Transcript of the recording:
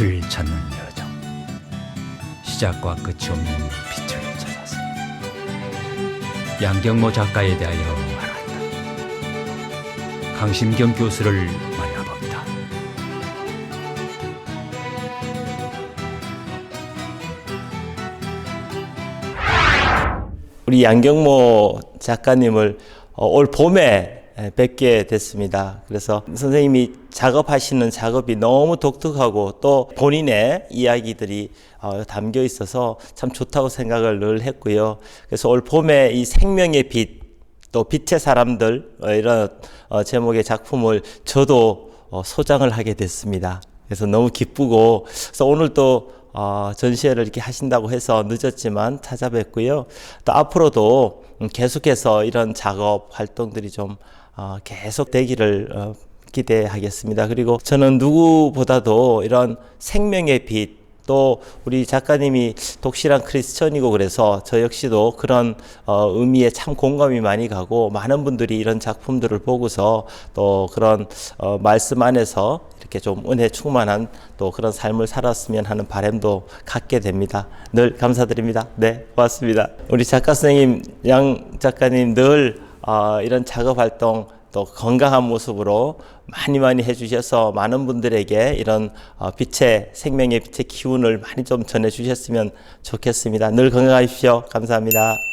빛을 찾는 여정. 시작과 끝이 없는 빛을 찾아서 양경모 작가에 대하여 알았다. 강심경 교수를 만나봅니다. 우리 양경모 작가님을 어, 올 봄에 뵙게 됐습니다. 그래서 선생님이 작업하시는 작업이 너무 독특하고 또 본인의 이야기들이 어, 담겨 있어서 참 좋다고 생각을 늘 했고요. 그래서 올 봄에 이 생명의 빛, 또 빛의 사람들 어, 이런 어, 제목의 작품을 저도 어, 소장을 하게 됐습니다. 그래서 너무 기쁘고 그래서 오늘 또 어, 전시회를 이렇게 하신다고 해서 늦었지만 찾아뵙고요. 또 앞으로도 음, 계속해서 이런 작업 활동들이 좀 어, 계속 되기를 어, 기대하겠습니다. 그리고 저는 누구보다도 이런 생명의 빛, 또 우리 작가님이 독실한 크리스천이고 그래서 저 역시도 그런 어, 의미에 참 공감이 많이 가고 많은 분들이 이런 작품들을 보고서 또 그런 어, 말씀 안에서 이렇게 좀 은혜 충만한 또 그런 삶을 살았으면 하는 바람도 갖게 됩니다. 늘 감사드립니다. 네, 고맙습니다. 우리 작가 선생님, 양 작가님 늘 어, 이런 작업 활동 또 건강한 모습으로 많이 많이 해주셔서 많은 분들에게 이런 어, 빛의 생명의 빛의 기운을 많이 좀 전해주셨으면 좋겠습니다. 늘 건강하십시오. 감사합니다.